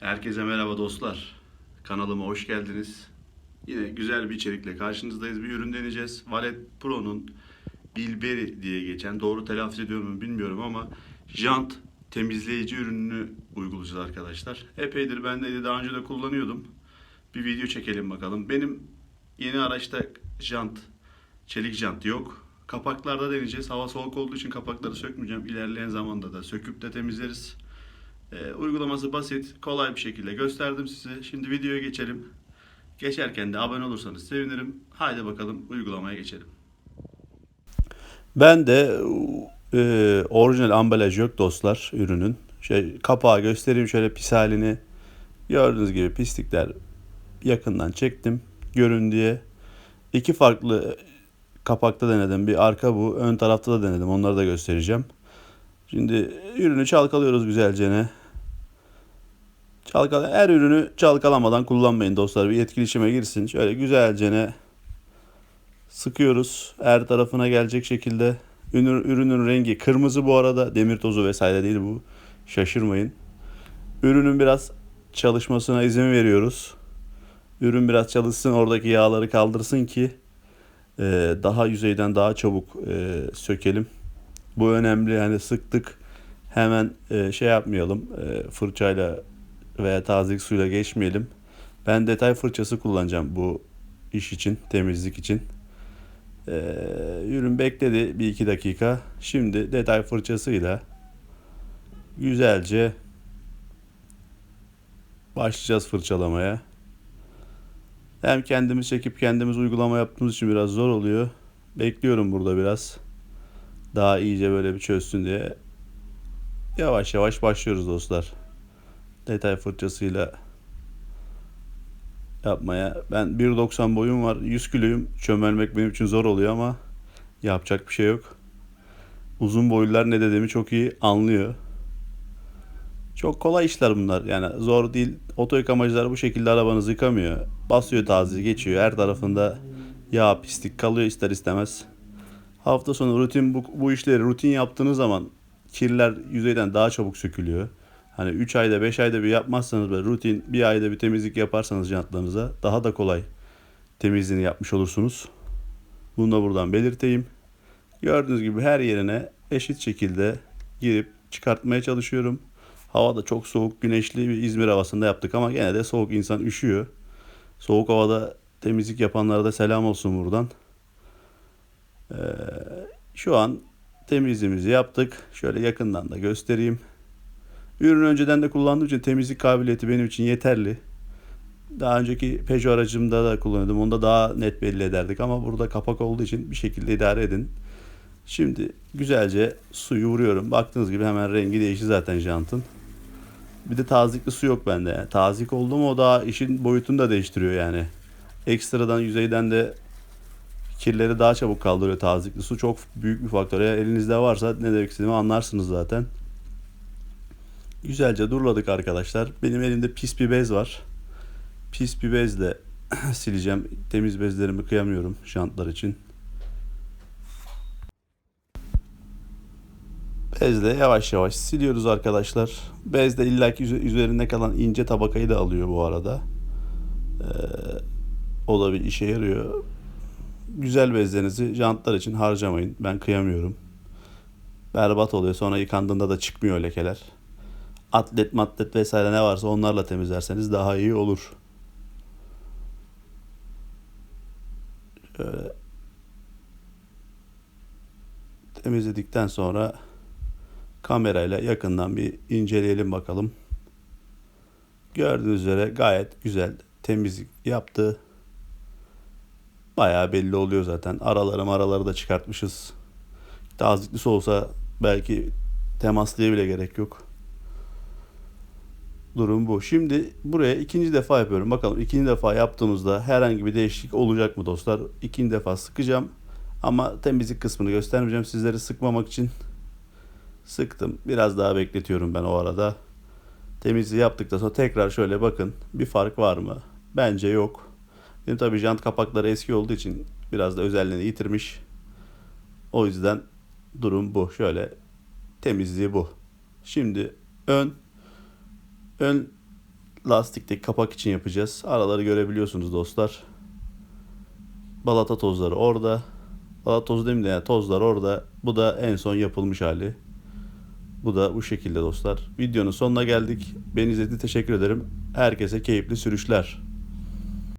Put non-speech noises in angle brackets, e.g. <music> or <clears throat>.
Herkese merhaba dostlar. Kanalıma hoş geldiniz. Yine güzel bir içerikle karşınızdayız. Bir ürün deneyeceğiz. Valet Pro'nun Bilberi diye geçen, doğru telaffuz ediyorum mu bilmiyorum ama jant temizleyici ürününü uygulayacağız arkadaşlar. Epeydir ben de daha önce de kullanıyordum. Bir video çekelim bakalım. Benim yeni araçta jant, çelik jant yok. Kapaklarda deneyeceğiz. Hava soğuk olduğu için kapakları sökmeyeceğim. İlerleyen zamanda da söküp de temizleriz. Ee, uygulaması basit, kolay bir şekilde gösterdim size. Şimdi videoya geçelim. Geçerken de abone olursanız sevinirim. Haydi bakalım uygulamaya geçelim. Ben de e, orijinal ambalaj yok dostlar ürünün. Şey kapağı göstereyim şöyle pis halini. Gördüğünüz gibi pislikler yakından çektim görün diye. İki farklı kapakta denedim. Bir arka bu, ön tarafta da denedim. Onları da göstereceğim. Şimdi ürünü çalkalıyoruz güzelce ne. Çalkala her ürünü çalkalamadan kullanmayın dostlar. Bir etkileşime girsin. Şöyle güzelce ne sıkıyoruz. Her tarafına gelecek şekilde. Ürün, ürünün rengi kırmızı bu arada. Demir tozu vesaire değil bu. Şaşırmayın. Ürünün biraz çalışmasına izin veriyoruz. Ürün biraz çalışsın oradaki yağları kaldırsın ki e, daha yüzeyden daha çabuk e, sökelim. Bu önemli yani sıktık hemen e, şey yapmayalım fırçayla veya tazelik suyla geçmeyelim. Ben detay fırçası kullanacağım bu iş için temizlik için. Ee, ürün bekledi bir iki dakika. Şimdi detay fırçasıyla güzelce başlayacağız fırçalamaya. Hem kendimiz çekip kendimiz uygulama yaptığımız için biraz zor oluyor. Bekliyorum burada biraz. Daha iyice böyle bir çözsün diye. Yavaş yavaş başlıyoruz dostlar. Detay fırçasıyla yapmaya. Ben 1.90 boyum var. 100 kiloyum. Çömelmek benim için zor oluyor ama yapacak bir şey yok. Uzun boylular ne dediğimi çok iyi anlıyor. Çok kolay işler bunlar. Yani zor değil. Oto yıkamacılar bu şekilde arabanızı yıkamıyor. Basıyor taze geçiyor. Her tarafında yağ pislik kalıyor ister istemez. Hafta sonu rutin bu, bu işleri rutin yaptığınız zaman kirler yüzeyden daha çabuk sökülüyor. Hani 3 ayda 5 ayda bir yapmazsanız böyle rutin bir ayda bir temizlik yaparsanız jantlarınıza daha da kolay temizliğini yapmış olursunuz. Bunu da buradan belirteyim. Gördüğünüz gibi her yerine eşit şekilde girip çıkartmaya çalışıyorum. Hava da çok soğuk, güneşli bir İzmir havasında yaptık ama gene de soğuk insan üşüyor. Soğuk havada temizlik yapanlara da selam olsun buradan. Ee, şu an temizliğimizi yaptık. Şöyle yakından da göstereyim. Ürün önceden de kullandığım için temizlik kabiliyeti benim için yeterli. Daha önceki Peugeot aracımda da kullanıyordum. Onda daha net belli ederdik ama burada kapak olduğu için bir şekilde idare edin. Şimdi güzelce suyu vuruyorum. Baktığınız gibi hemen rengi değişti zaten jantın. Bir de tazikli su yok bende. Yani tazik oldu mu o da işin boyutunu da değiştiriyor yani. Ekstradan yüzeyden de kirleri daha çabuk kaldırıyor tazikli su. Çok büyük bir faktör. Eğer elinizde varsa ne demek istediğimi anlarsınız zaten. Güzelce duruladık arkadaşlar. Benim elimde pis bir bez var. Pis bir bezle <clears throat> sileceğim. Temiz bezlerimi kıyamıyorum jantlar için. Bezle yavaş yavaş siliyoruz arkadaşlar. Bez de illaki üze- üzerinde kalan ince tabakayı da alıyor bu arada. Ee, o da bir işe yarıyor. Güzel bezlerinizi jantlar için harcamayın. Ben kıyamıyorum. Berbat oluyor. Sonra yıkandığında da çıkmıyor lekeler atlet matlet vesaire ne varsa onlarla temizlerseniz daha iyi olur. Şöyle temizledikten sonra kamerayla yakından bir inceleyelim bakalım. Gördüğünüz üzere gayet güzel temizlik yaptı. Bayağı belli oluyor zaten. Araları araları da çıkartmışız. Tazikli olsa belki temaslıya bile gerek yok. Durum bu. Şimdi buraya ikinci defa yapıyorum. Bakalım ikinci defa yaptığımızda herhangi bir değişiklik olacak mı dostlar? İkinci defa sıkacağım. Ama temizlik kısmını göstermeyeceğim. Sizleri sıkmamak için sıktım. Biraz daha bekletiyorum ben o arada. Temizliği yaptıktan sonra tekrar şöyle bakın. Bir fark var mı? Bence yok. Benim tabii jant kapakları eski olduğu için biraz da özelliğini yitirmiş. O yüzden durum bu. Şöyle temizliği bu. Şimdi ön ön lastikteki kapak için yapacağız. Araları görebiliyorsunuz dostlar. Balata tozları orada. Balata tozu demeyeyim de yani tozlar orada. Bu da en son yapılmış hali. Bu da bu şekilde dostlar. Videonun sonuna geldik. Beni izlediğiniz teşekkür ederim. Herkese keyifli sürüşler.